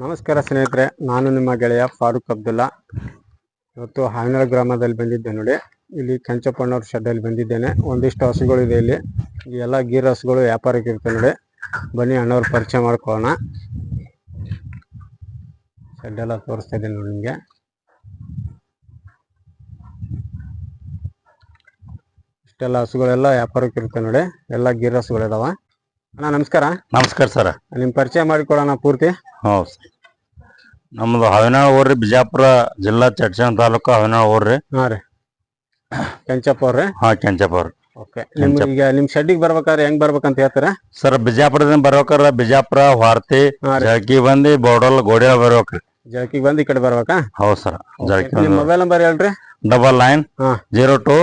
ನಮಸ್ಕಾರ ಸ್ನೇಹಿತರೆ, ನಾನು ನಿಮ್ಮ ಗೆಳೆಯ ಫಾರೂಕ್ ಅಬ್ದುಲ್ಲಾ. ಇವತ್ತು ಹಾವಿನಳ ಗ್ರಾಮದಲ್ಲಿ ಬಂದಿದ್ದೆ ನೋಡಿ. ಇಲ್ಲಿ ಕೆಂಚಪ್ಪಣ್ಣವ್ರ ಶೆಡ್ಡಲ್ಲಿ ಬಂದಿದ್ದೇನೆ. ಒಂದಿಷ್ಟು ಹಸುಗಳು ಇದೆ ಇಲ್ಲಿ. ಎಲ್ಲ ಗೀರ್ ಹಸುಗಳು ವ್ಯಾಪಾರಕ್ಕೆ ಇರ್ತವೆ ನೋಡಿ. ಬನ್ನಿ ಅಣ್ಣವ್ರ ಪರಿಚಯ ಮಾಡ್ಕೊಳ್ಳೋಣ. ಶೆಡ್ ಎಲ್ಲ ತೋರಿಸ್ತಾ ಇದ್ದೀನಿ ನೋಡಿ ನಿಮಗೆ. ಇಷ್ಟೆಲ್ಲ ಹಸುಗಳೆಲ್ಲ ವ್ಯಾಪಾರಕ್ಕೆ ಇರ್ತವೆ ನೋಡಿ. ಎಲ್ಲ ಗೀರ್ ಹಸುಗಳಿದಾವ. ಅಣ್ಣ ನಮಸ್ಕಾರ. ನಮಸ್ಕಾರ ಸರ್. ನಿಮ್ಮ ಪರಿಚಯ ಮಾಡಿಕೊಡೋಣ ಪೂರ್ತಿ. ಹೌದು ನಮ್ದು ಹಾವಿನಾಳ ಊರ್ರಿ ಬಿಜಾಪುರ ಜಿಲ್ಲಾ ಚಟ್ಚನ್ ತಾಲೂಕು ಹಾವಿನಾಳ ಊರ್ರಿ. ಹಾ ರೀ. ಕೆಂಚಪ್ಪ ಅವ್ರಿ ಹಾ ಅವ್ರಿ ಓಕೆ. ನಿಮ್ ಈಗ ನಿಮ್ ಶೆಡ್ಡಿಗೆ ಬರ್ಬೇಕಾದ್ರೆ ಹೆಂಗ್ ಬರ್ಬೇಕಂತ ಹೇಳ್ತೀರಾ? ಸರ್ ಬಿಜಾಪುರದಿಂದ ಬರ್ಬೇಕಾರ ಬಿಜಾಪುರ ವಾರ್ತಿ. ಜಳಕಿ ಬಂದಿ ಬೋರ್ಡಲ್ ಗೋಡೆ ಬರ್ಬೇಕ್ರಿ. ಜಳಕಿಗೆ ಬಂದು ಈ ಕಡೆ ಬರ್ಬೇಕಾ? ಹೌದು ಸರ್ ಜಳಕಿ ನಿಮ್ ಮೊಬೈಲ್ ನಂಬರ್ ಹೇಳ್ರಿ. ಡಬಲ್ ನೈನ್ ಹಾ. Zero two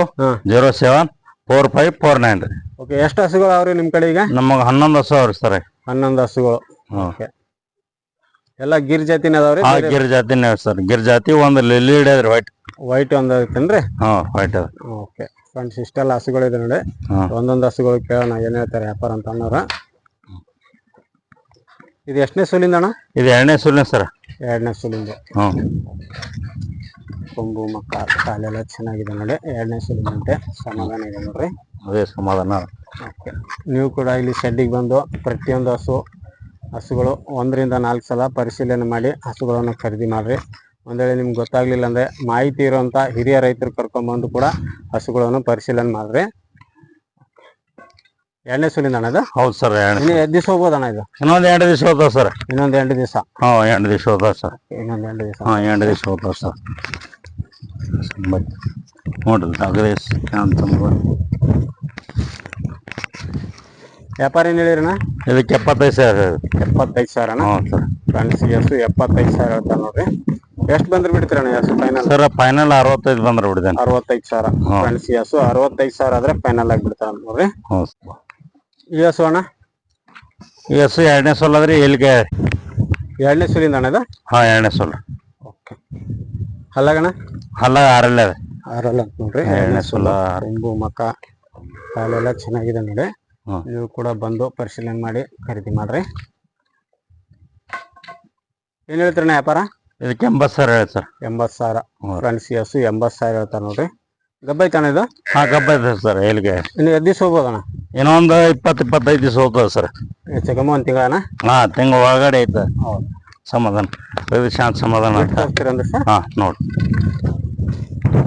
zero seven four five four nine ರೀ. ಓಕೆ ಎಷ್ಟು ಹಸುಗಳು ಅವ್ರಿ ನಿಮ್ ಕಡೆ ಈಗ? ನಮಗ ಹನ್ನೊಂದು ಹಸು ಅವ್ರಿ ಸರ್. ಹನ್ನೊಂದು ಹಸುಗಳು. ಓಕೆ ಎಲ್ಲ ಗಿರ್ ಜಾತಿನ ಅದಾವ್ರಿ? ಹಾ ಗಿರ್ ಜಾತಿನೇ ಸರ್. ಗಿರ್ ಜಾತಿ ಒಂದು ಲಿಲ್ಲಿ ಹಿಡಿಯದ್ರಿ ವೈಟ್ ವೈಟ್ ಒಂದ್ ಐತೇನ್ರಿ? ಹಾ ವೈಟ್ ಅದ. ಓಕೆ ಫ್ರೆಂಡ್ಸ್ ಇಷ್ಟೆಲ್ಲ ಹಸುಗಳು ಇದೆ ನೋಡಿ ಒಂದೊಂದು ಹಸುಗಳು ಕೇಳೋಣ ಏನ್ ಹೇಳ್ತಾರೆ ವ್ಯಾಪಾರ ಅಂತ ಅನ್ನೋರ. ಇದು ಎಷ್ಟನೇ ಸೂಲಿಂದ ಅಣ್ಣ? ಇದು ಎರಡನೇ ಸೂಲಿನ ಸರ್. ಎರಡನೇ ಸೂಲಿಂದ. ಕೊಂಬು ಮಕ್ಕ ಕಾಲೆಲ್ಲ ಚೆನ್ನಾಗಿದೆ ನೋಡಿ. ಎರಡನೇ ಸೂಲಿಂದಂತೆ ಸಮಾಧಾನ ಇದೆ ನೋಡ್ರಿ. ಅದೇ ಸಮಾಧಾನ. ಓಕೆ. ನೀವು ಕೂಡ ಇಲ್ಲಿ ಶೆಡ್ಡಿಗೆ ಬಂದು ಪ್ರತಿಯೊಂದು ಹಸು ಹಸುಗಳು ಒಂದರಿಂದ ನಾಲ್ಕು ಸಲ ಪರಿಶೀಲನೆ ಮಾಡಿ ಹಸುಗಳನ್ನು ಖರೀದಿ ಮಾಡಿರಿ. ಒಂದೇಳೆ ವೇಳೆ ನಿಮ್ಗೆ ಗೊತ್ತಾಗ್ಲಿಲ್ಲ ಅಂದ್ರೆ ಮಾಹಿತಿ ಇರುವಂತ ಹಿರಿಯ ರೈತರು ಕರ್ಕೊಂಬಂದು ಕೂಡ ಹಸುಗಳನ್ನು ಪರಿಶೀಲನೆ ಮಾಡ್ರಿ. ಎರಡನೇ ಸುಲಿಂದ ಅಣ್ಣ ಇದು ಹೌದು ಸರ್ ಎರಡು ಇನ್ನು ದಿವಸ ಹೋಗ್ಬೋದಣ್ಣ ಇದು? ಇನ್ನೊಂದು ಎರಡು ದಿವಸ ಹೋದ ಸರ್. ಇನ್ನೊಂದು ಎಂಟು ದಿವಸ? ಹಾಂ ಎರಡು ದಿವಸ ಹೋದ ಸರ್. ಇನ್ನೊಂದು ಎಂಟು ದಿವಸ. ಹಾಂ ಎರಡು ದಿವಸ ಹೋದ ಸರ್. ನೋಡ್ರಿ ಅಗ್ರೇಸ್ ಅಂತ ವ್ಯಾಪಾರ ಏನು ಹೇಳಿರಣ್ಣ ಇದಕ್ಕೆ ಎಪ್ಪತ್ತೈದು ಸಾವಿರ ಎಪ್ಪತ್ತೈದು ಸಾವಿರ ಅಣ್ಣ ಹ್ಞೂ ಸರ್ ಫ್ರೆಂಡ್ಸ್ ಎಷ್ಟು? ಎಪ್ಪತ್ತೈದು ಸಾವಿರ ಹೇಳ್ತಾರೆ ನೋಡ್ರಿ. ಎಷ್ಟು ಬಂದ್ರೆ ಬಿಡ್ತೀರಣ್ಣ ಫೈನಲ್ ಸರ್ ಫೈನಲ್ ಅರವತ್ತೈದು ಬಂದ್ರೆ ಬಿಡ್ತೇನೆ. ಅರವತ್ತೈದು ಸಾವಿರ. ಫ್ರೆಂಡ್ಸ್ ಎಸು ಅರವತ್ತೈದು ಸಾವಿರ ಆದ್ರೆ ಫೈನಲ್ ಆಗಿ ಬಿಡ್ತಾರ ನೋಡ್ರಿ ಹ್ಞೂ ಹಸು ಅಣ್ಣ? ಹಸು ಎರಡನೇ ಸೋಲ್ ಅದ್ರಿ ಎಲ್ಲಿಗೆ? ಎರಡನೇ ಸೋಲಿಂದ ಅಣ್ಣ ಇದು? ಹಾ ಎರಡನೇ ಸೋಲ್ ಓಕೆ. ಅಲ್ಲಗಣ ಹಲ್ಲ ಆರಲ್ಲ ಅದ. ಆರಲ್ಲ ಅಂತ ನೋಡ್ರಿ. ಎರಡನೇ ಸೋಲ ಕೊಂಬು ಮಕ್ಕ ಕಾಲೆಲ್ಲ ಚೆನ್ನಾಗಿದೆ ನೋಡಿ. ಹ್ಮ್. ನೀವು ಕೂಡ ಬಂದು ಪರಿಶೀಲನೆ ಮಾಡಿ ಖರೀದಿ ಮಾಡ್ರಿ. ಏನ್ ಹೇಳ್ತೀರಣ್ಣ ವ್ಯಾಪಾರ? ಇದಕ್ಕೆ ಎಂಬತ್ತು ಸಾವಿರ ಹೇಳಿ ಸರ್. ಎಂಬತ್ತು ಸಾವಿರ. ಹ್ಮ್. ಫ್ರೆಂಡ್ಸ್ ಎಸ್ ಎಂಬತ್ತು ಸಾವಿರ ಹೇಳ್ತಾರೆ ನೋಡ್ರಿ. ಗಬ್ಬೈತಣ್ಣ ಇದು? ಹಾ ಗಬ್ಬ ಇದೆ ಸರ್ ಎಲ್ಲಿಗೆ? ಇನ್ನು ಎದ್ದು ದಿವಸ ಹೋಗ್ಬೋದಣ್ಣ? ಇನ್ನೊಂದು ಇಪ್ಪತ್ತು ಇಪ್ಪತ್ತೈದು ದಿವಸ ಹೋಗ್ತದೆ ಸರ್. ಹೆಚ್ಚು ಒಂದು ತಿಂಗಳಣ್ಣ? ಹಾ ತಿಂಗಳ ಒಳಗಡೆ ಐತೆ. ಹೌದು. ಸಮಾಧಾನ. ಇದು ಶಾಂತ ಸಮಾಧಾನ ಅಂತ. ಹೋಗ್ತೀರಂದ್ರೆ ಸರ್? ಹಾ ನೋಡಿ.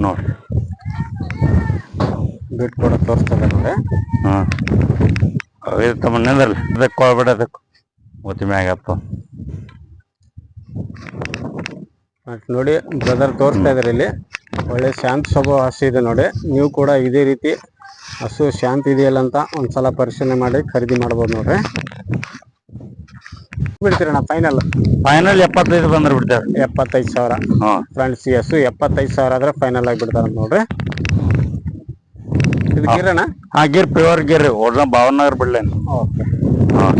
ನೋಡಿ. ಬಿಟ್ಟು ಕೂಡ ತೋರಿಸ್ತದೆ ನೋಡಿ. ಹಾಂ. ಇದು ತಮ್ಮ ನಿಂದ್ರಲ್ಲ ಇದಕ್ಕೆ ಕೊಳ್ಬೇಡ ಅದಕ್ಕೆ. ಮೂತಿ ಮ್ಯಾಗ ಅಪ್ಪ ಮತ್ತ್ ನೋಡಿ ಬ್ರದರ್ ತೋರಿಸ್ತಾ ಇದಾರೆ ಇಲ್ಲಿ. ಒಳ್ಳೆ ಶಾಂತ ಸ್ವಭಾವ ಹಸು ಇದೆ ನೋಡಿ. ನೀವು ಕೂಡ ಇದೇ ರೀತಿ ಹಸು ಶಾಂತ ಇದೆಯಲ್ಲ ಅಂತ ಒಂದ್ಸಲ ಪರಿಶೀಲನೆ ಮಾಡಿ ಖರೀದಿ ಮಾಡ್ಬೋದು ನೋಡ್ರಿ. ಬಿಡ್ತೀರಣ್ಣ ಫೈನಲ್ ಫೈನಲ್ ಎಪ್ಪತ್ತೈದು ಬಂದ್ರೆ ಬಿಡ್ತಾರೆ? ಎಪ್ಪತ್ತೈದು ಸಾವಿರ. ಫ್ರೆಂಡ್ಸ್ ಈ ಹಸು ಎಪ್ಪತ್ತೈದು ಸಾವಿರ ಆದ್ರೆ ಫೈನಲ್ ಆಗಿ ಬಿಡ್ತಾರ ನೋಡ್ರಿ. ಇದು ಗಿರಣ್ಣ? ಹಾಂ ಗಿರ್ ಪ್ಯೂರ್ ಗಿರ್ ಒಳ್ಳೆ ಭಾವನಗರ್ ಬಿಡ್ಲೇನು ಓಕೆ ಹಾಂ.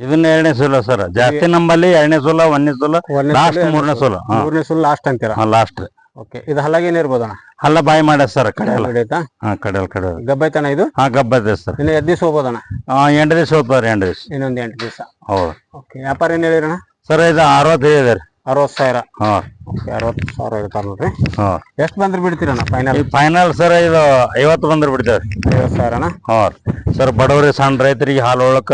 ಇದನ್ನ ಎರಡನೇ ಸೋಲ ಸರ್. ಜಾಸ್ತಿ ನಮ್ಮಲ್ಲಿ ಎರಡನೇ ಸೋಲ ಒಂದನೇ ಸೋಲ ಲಾಸ್ಟ್ ಮೂರನೇ ಸೋಲ. ಮೂರನೇ ಸೋಲ ಲಾಸ್ಟ್ ಅಂತೀರಾ? Last okay. ಇದು ಹಲ್ಲಾಗೇನು ಇರ್ಬೋದಣ್ಣ ಹಲ್ಲ ಬಾಯಿ ಮಾಡ ಸರ್ ಕಡೆಯಲ್ಲ ಹಾ ಕಡೆಯಲ್ಲ ಗಬ್ಬೈ ಗಬ್ಬೈತಣ್ಣ ಇದು? ಹಾ ಗಬ್ಬ ಇದೆ ಸರ್. ಇನ್ನು ಎದ್ದು ದಿವಸ ಹೋಗ್ಬೋದಣ್ಣ ಎಂಟು ದಿವಸ ಹೋಗ್ತಾರೆ ಎಂಟು ದಿವಸ. ಇನ್ನೊಂದು ಎಂಟು ದಿವಸ. ಹೌದು. ಓಕೆ. ವ್ಯಾಪಾರ ಏನು ಹೇಳಿರಣ್ಣ ಸರ್ ಇದು ಅರವತ್ತೈದು ಇದೆ ರೀ. ಅರವತ್ತು ಸಾವಿರ. ಹಾಂ. ಓಕೆ ಅರವತ್ತು ಸಾವಿರ ಹೇಳ್ತಾರೆ ನೋಡ್ರಿ ಹಾಂ. ಎಷ್ಟು ಬಂದ್ರೆ ಬಿಡ್ತೀರಣ್ಣ ಫೈನಲ್ ಫೈನಲ್ ಸರ್ ಇದು ಐವತ್ತು ಬಂದ್ರೆ ಬಿಡ್ತೇವೆ. ಐವತ್ತು ಅಣ್ಣ? ಹಾ. ಸರ್ ಬಡವರಿ ಸಣ್ಣ ರೈತರಿಗೆ ಹಾಲು ಒಳಕ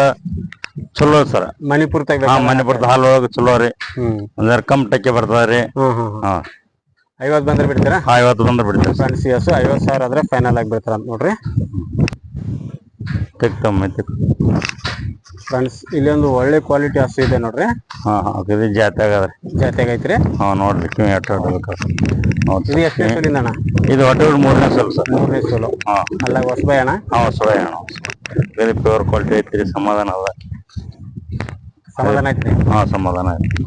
ಚಲೋ ಸರ್. ಮಣಿಪುರ ಹಾ ಹಾಲ್ ಮನೆ ಬರ್ತದ ಹಾಲು ಒಳಗ ಚಲೋ ರೀ. ಹ್ಮ್. ಕಮ್ ಟಕ್ಕೆ ಬರ್ತದ ರೀ. ಹ್ಮ್ ಹ್ಮ್ ಹ್ಮ್. ಹಾ. ಐವತ್ತು ಬಂದ್ರೆ ಬಿಡ್ತೀರಾ? ಐವತ್ತು ಬಂದ್ರೆ ಬಿಡ್ತೇವೆ ಫ್ರೆಂಡ್ಸ್ ಹಸು ಐವತ್ತು ಸಾವಿರ ಆದ್ರೆ ಫೈನಲ್ ಆಗಿ ಬಿಡ್ತಾರ ಅಂತ ನೋಡ್ರಿ ತೆಗ್ತಮ್ಮ ಫ್ರೆಂಡ್ಸ್ ಇಲ್ಲಿ ಒಂದು ಒಳ್ಳೆ ಕ್ವಾಲಿಟಿ ಹಸು ಇದೆ ನೋಡ್ರಿ. ಹಾ ಹಾ ಇದು ಜಾತಿ ಆಗದ್ರಿ ಜಾತಿಯಾಗ ಐತ್ರಿ ಹಾ ನೋಡ್ರಿ ಕಿವಿ ಇದು ಎಷ್ಟನೇ ಸೂಲಿಂದ ಅಣ್ಣ? ಇದು ಹೊಟ್ಟೆ ಮೂರನೇ ಸಲ ಸರ್. ಮೂರನೇ ಸೂಲು. ಹಾ. ಅಲ್ಲ ಹೊಸಬಾಯ್ ಅಣ್ಣ? ಹಾ ಅಣ್ಣ ಇದು ಪ್ಯೂರ್ ಕ್ವಾಲಿಟಿ ಐತ್ರಿ ಸಮಾಧಾನ ಅದ. ಸಮಾಧಾನ ಐತ್ರಿ ಹಾ ಸಮಾಧಾನ ಆಯ್ತು.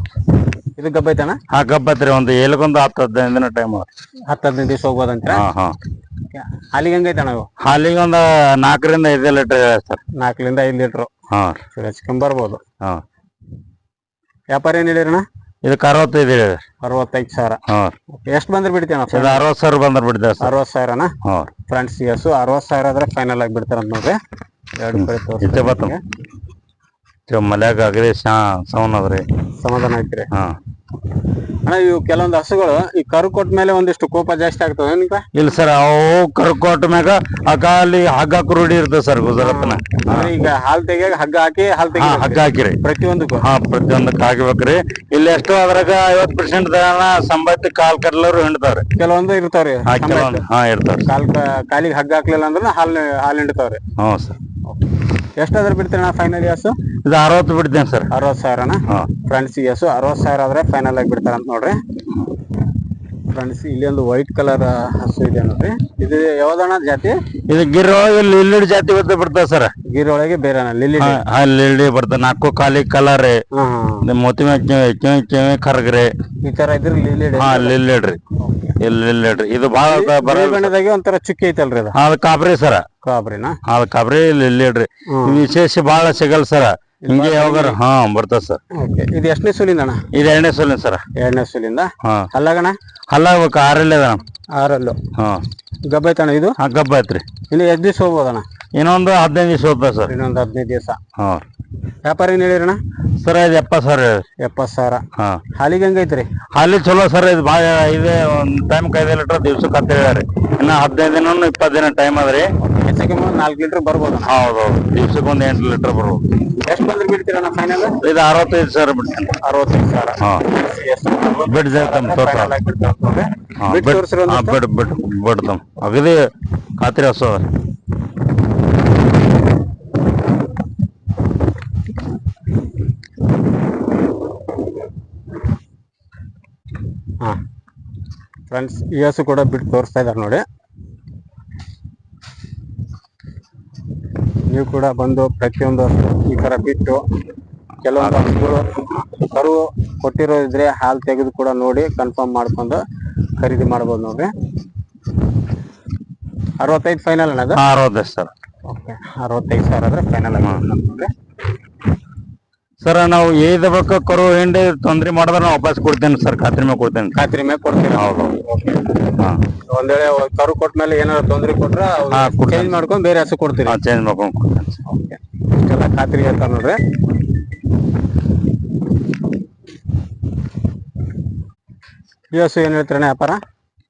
ಇದು ಗಬ್ಬೈತಣ್ಣ ಹಾ ಗಬ್ಬತ್ರಿ ಒಂದು ಏಲಗೊಂದು ಹತ್ತು ಹದಿನೈದು ದಿನ ಟೈಮ್ ಹತ್ತು ಹದಿನೈದು ದಿವಸ ಹೋಗ್ಬೋದಂತ ಹಾ ಹಾ. ಹಾಲಿಗೆ ಹೆಂಗೈತಣ್ಣ ಇವು? ಹಾಲಿಗೆ ಒಂದು ನಾಲ್ಕರಿಂದ ಐದು ಲೀಟರ್ ಸರ್ ನಾಲ್ಕರಿಂದ ಐದು ಲೀಟ್ರು ಹಾ. ಚೂರು ಹಚ್ಕೊಂಬರ್ಬೋದು ಹಾ. ವ್ಯಾಪಾರ ಏನು ಹೇಳಿರಣ್ಣ? ಇದಕ್ಕೆ ಅರವತ್ತೈದು ಹೇಳಿ ಅರವತ್ತೈದು ಸಾವಿರ. ಹಾ. ಎಷ್ಟು ಬಂದ್ರೆ ಇದು ಅರವತ್ತು ಸಾವಿರ ಬಂದ್ರೆ ಬಿಡ್ತೇವೆ ಸರ್. ಅರವತ್ತು ಸಾವಿರನಾ? ಹಾ. ಫ್ರೆಂಡ್ಸ್ ಎಸ್ ಅರವತ್ತು ಸಾವಿರ ಆದ್ರೆ ಫೈನಲ್ ಆಗಿ ಬಿಡ್ತಾರ ನೋಡ್ರಿ. ಎರಡು ಕಡೆ ಮಲ್ಯಾಗ ಅಗದಿ ಶಾ ಸೌನ್ ಅದ್ರಿ. ಸಮಾಧಾನ ಐತ್ರಿ. ಹಾ. ಅಣ್ಣ ಇವು ಕೆಲವೊಂದು ಹಸುಗಳು ಈ ಕರು ಕೊಟ್ಟ ಮೇಲೆ ಒಂದಿಷ್ಟು ಕೋಪ ಜಾಸ್ತಿ ಆಗ್ತದೆ ನಿಮ್ಗ ಇಲ್ಲ ಸರ್ ಅವು ಕರು ಕೊಟ್ಟ ಮ್ಯಾಗ ಅಕಾಲಿ ಹಗ್ಗ ಕುರುಡಿ ರೂಢಿ ಇರ್ತದೆ ಸರ್ ಗುಜರಾತ್ನ. ಅಂದ್ರೆ ಈಗ ಹಾಲ್ ತೆಗಿಯಾಗ ಹಗ್ಗ ಹಾಕಿ ಹಾಲ್ ಹಾ ತೆಗಿ ಹಗ್ಗ ಹಾಕಿರಿ. ಪ್ರತಿಯೊಂದಕ್ಕೂ. ಹಾ ಪ್ರತಿಯೊಂದಕ್ಕೆ ಹಾಕ್ಬೇಕ್ರಿ ಇಲ್ಲಿ ಎಷ್ಟು ಅದ್ರಾಗ ಐವತ್ ಪರ್ಸೆಂಟ್ ದನ ಕಾಲ್ ಕಡ್ಲರು ಹಿಂಡ್ತಾವ್ರಿ. ಕೆಲವೊಂದು ಇರ್ತಾವ್ರಿ. ಹಾ ಕೆಲವೊಂದು. ಹಾ ಇರ್ತಾವ್ರಿ. ಕಾಲ್ ಕಾಲಿಗೆ ಹಗ್ಗ ಹಾಕ್ಲಿಲ್ಲ ಅಂದ್ರೆ ಹಾಲ್ ಹಾಲ್ ಹಿಂಡ್ತಾವ್ರಿ. ಹ್ಞೂ ಸರ್. ಎಷ್ಟಾದ್ರೆ ಬಿಡ್ತೀರಣ್ಣ ಫೈನಲ್ ಹಸು ಇದು ಅರವತ್ತು ಬಿಡ್ತೇನೆ ಸರ್. ಅರವತ್ತು ಸಾವಿರ ಫ್ರೆಂಡ್ಸ್ ಈ ಅರವತ್ತು ಸಾವಿರ ಆದ್ರೆ ಫೈನಲ್ ಆಗಿ ಬಿಡ್ತಾರ ಅಂತ ನೋಡ್ರಿ. ಫ್ರೆಂಡ್ಸ್ ಇಲ್ಲಿ ಒಂದು ವೈಟ್ ಕಲರ್ ಹಸು ಇದೆ ನೋಡ್ರಿ. ಇದು ಯಾವ್ದಣ್ಣ ಜಾತಿ? ಇದು ಗಿರ್ ಒಳಗೆ ಲಿಲ್ಲಿಡ್ ಜಾತಿ ಗೊತ್ತ ಬಿಡ್ತಾವ ಸರ್. ಗಿರ್ ಒಳಗೆ ಬೇರೆ ಲಿಲ್ಲಿ ಹಾ ಬರ್ತದೆ. ನಾಲ್ಕು ಕಾಲಿ ಕಲರ್ ನಿಮ್ಮ ಮೋತಿ ಕಿವಿ ಕಿವಿ ಕರ್ಗ್ರಿ. ಈ ತರ ಇದ್ರೆ ಲಿಲ್ಲಿ ಹಾ ಲಿಲ್ಲಿಡ್ರಿ ಇಲ್ಲಿ ಇಲ್ಲ ಇದು ಬಹಳ ಬರ ಬಿಳಿ ಬಣ್ಣದಾಗೆ ಒಂಥರ ಚುಕ್ಕಿ ಐತಲ್ರಿ ಅದು. ಅದ್ ಕಾಬ್ರಿ ಸರ. ಕಾಬ್ರಿನಾ? ಅದ್ ಕಾಬ್ರಿ ಇಲ್ಲಿ ಇಲ್ಲಿ ಇಡ್ರಿ ವಿಶೇಷ ಬಹಳ ಸಿಗಲ್ ಸರ. ಹಿಂಗೆ ಯಾವಾಗ ಹಾ ಬರ್ತದ ಸರ್. ಓಕೆ. ಇದು ಎಷ್ಟನೇ ಸುಲಿಂದ ಅಣ್ಣ? ಇದು ಎರಡನೇ ಸುಲಿಂದ ಸರ. ಎರಡನೇ ಸುಲಿಂದ? ಹಾ. ಅಲ್ಲಾಗಣ ಹಲ್ಲ ಹೋಗ್ಬೇಕು ಆರಲ್ಲಿ ಅದ ಆರಲ್ಲು. ಹಾ. ಗಬ್ಬ ಐತಣ್ಣ ಇದು? ಹಾ ಗಬ್ಬ ಐತ್ರಿ. ಇನ್ನು ಎಷ್ಟು ದಿವಸ ಹೋಗ್ಬೋದಣ್ಣ? ಇನ್ನೊಂದು ಹದಿನೈದು ದಿವಸ ಹೋಗ್ತದೆ ಸರ್. ಇನ್ನೊಂದು ಹದಿನೈದು ದಿವಸ. ಹಾ. ವ್ಯಾಪಾರ ಏನ್ ಹೇಳಿರಣ್ಣ ಸರ್ ಇದು ಎಪ್ಪತ್ತು ಸಾವಿರ. ಎಪ್ಪತ್ತು ಸಾವಿರ. ಹಾ. ಹಾಲಿಗೆ ಹೆಂಗೈತ್ರಿ ಹಾಲಿ ಚಲೋ ಸರ್ ಇದು ಭಾಳ ಇದೆ ಒಂದ್ ಟೈಮ್ ಐದು ಲೀಟರ್ ದಿವ್ಸಕ್ಕೆ ಅಂತ ರೀ ಇನ್ನ ಹದಿನೈದು ದಿನ ಇಪ್ಪತ್ತು ದಿನ ಟೈಮ್ ಅದ್ರಿ ಹೆಚ್ಚಕ್ಕೆ ನಾಲ್ಕು ಲೀಟರ್ ಬರ್ಬೋದು ಹೌದು ದಿವ್ಸಕ್ಕೆ ಒಂದ್ ಎಂಟು ಲೀಟರ್ ಬರ್ಬೋದು. ಎಷ್ಟು ಬಂದ್ರೆ ಬಿಡ್ತೀರಣ್ಣ ಫೈನಲ್ ಇದು ಅರವತ್ತೈದು ಸಾವಿರ ಬಿಡ್ತೀನಿ. ಅರವತ್ತೈದು ಸಾವಿರ. ಹಾ. ಬಿಡ್ ತಮ್ಮ ಬಿಡ್. ಬಿಡ್ ತಮ್ಮ. ಅಗದಿ ಖಾತ್ರಿ ಹಸು ಹಾ. ಫ್ರೆಂಡ್ಸ್ ಈ ಹಸು ಕೂಡ ಬಿಟ್ಟು ತೋರಿಸ್ತಾ ಇದ್ದಾರೆ ನೋಡಿ. ನೀವು ಕೂಡ ಬಂದು ಪ್ರತಿಯೊಂದು ಈ ಥರ ಬಿಟ್ಟು ಕೆಲವೊಂದು ಹಸುಗಳು ಕರು ಕೊಟ್ಟಿರೋ ಇದ್ರೆ ಹಾಲು ತೆಗೆದು ಕೂಡ ನೋಡಿ ಕನ್ಫರ್ಮ್ ಮಾಡ್ಕೊಂಡು ಖರೀದಿ ಮಾಡ್ಬೋದು ನೋಡಿ ಅರವತ್ತೈದು ಫೈನಲ್ ಅನ್ನೋದು ಅರವತ್ತೈದು ಸರ್ ಓಕೆ ಅರವತ್ತೈದು ಸಾವಿರ ಆದರೆ ಫೈನಲ್ ಆಗಿ ನೋಡ್ರಿ. ಸರ್ ನಾವು ಏದ ಬೇಕು ಕರು ಹಿಂಡಿ ತೊಂದ್ರೆ ಮಾಡಿದ್ರೆ ನಾವು ವಾಪಸ್ ಕೊಡ್ತೇನೆ ಸರ್ ಖಾತ್ರಿ ಮೇಲೆ ಕೊಡ್ತೇನೆ. ಖಾತ್ರಿ ಮೇಲೆ ಕೊಡ್ತೀರಾ? ಹೌದು. ಹಾ. ಒಂದ್ ವೇಳೆ ಕರು ಕೊಟ್ಟ ಮೇಲೆ ಏನಾದ್ರು ತೊಂದ್ರೆ ಕೊಟ್ರೆ ಹಾ, ಕೊಡ್ತೀನಿ. ಚೇಂಜ್ ಮಾಡ್ಕೊಂಡು ಬೇರೆ ಹಸು ಕೊಡ್ತೀನಿ ಚೇಂಜ್ ಮಾಡ್ಕೊಂಡು ಕೊಡ್ತೇನೆ ಸರ್ ಓಕೆ. ಇಷ್ಟೆಲ್ಲ ಖಾತ್ರಿ ಹೇಳ್ತಾರೆ ನೋಡ್ರಿ. ಈ ಹಸು ಏನ್ ಹೇಳ್ತಾರಣ್ಣ ವ್ಯಾಪಾರ?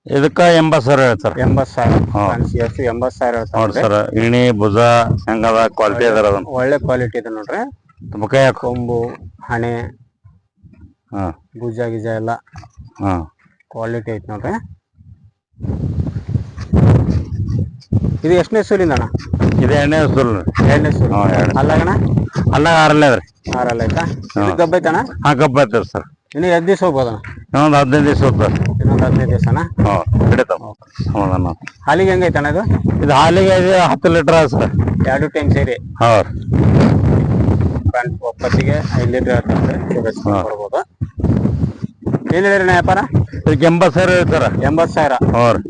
ಇದಕ್ಕ ಎಂಬತ್ತು ಸಾವಿರ ಹೇಳ್ತಾರೆ ಎಂಬತ್ ಸಾವಿರ. ಹಾ. ಹಸು ಎಂಬತ್ ಸಾವಿರ ಹೇಳ್ತಾರ ಸರ್ ಇಣಿ ಭುಜ ಹೆಂಗದ ಕ್ವಾಲಿಟಿ ಅದ ಅದನ್ನ ಒಳ್ಳೆ ಕ್ವಾಲಿಟಿ ಇದೆ ನೋಡ್ರಿ. ಕೈ ಕೊಂಬು ಹಣೆ ಹಾ. ಭುಜ ಗಿಜ ಎಲ್ಲ ಹಾ. ಕ್ವಾಲಿಟಿ ಐತೆ ನೋಡ್ರಿ. ಇದು ಎಷ್ಟನೇ ಸೂಲಿಂದ ಅಣ್ಣ? ಇದು ಎಣ್ಣೆ ಸುಲ್. ಎರಡನೇ ಸೂಲಿ. ಹಾ ಎರಡು ಅಲ್ಲಗಣ ಅಲ್ಲ ಆರಲ್ಲೇ ಅದ್ರಿ. ಆರಲ್ಲ ಆಯ್ತಾ ಇದು ಗಬ್ಬ ಐತಣ್ಣ ಹಾ ಕಬ್ಬ ಐತ್ರಿ ಸರ್. ಇನ್ನು ಎದ್ ದಿವಸ ಹೋಗ್ಬೋದಣ್ಣ? ಇನ್ನೊಂದು ಹದಿನೈದು ದಿವಸ ಹೋಗ್ತದೆ ಇನ್ನೊಂದು ಹದಿನೈದು ದಿವಸನ? ಹಾ ಹಿಡಿತಾವ ಹಾಲಿಗೆ ಹೆಂಗೈತಣ್ಣ ಇದು? ಇದು ಹಾಲಿಗೆ ಇದು ಹತ್ತು ಲೀಟರ್ ಸರ್. ಎರಡು ಟೈಮ್ ಸೇರಿ? ಹಾ. ಫ್ರೆಂಡ್ಸ್ ಒಪ್ಪತ್ತಿಗೆ ಐದು ಲೀಟರ್ ಹೇಳ್ತಾರೆ ಕೊಡ್ಬೋದು. ಏನ್ ಹೇಳಿರಿ ವ್ಯಾಪಾರ ಇದಕ್ಕೆ ಎಂಬತ್ತು ಸಾವಿರ ಹೇಳ್ತಾರ ಎಂಬತ್ತು ಸಾವಿರ. ಹಾ ರೀ.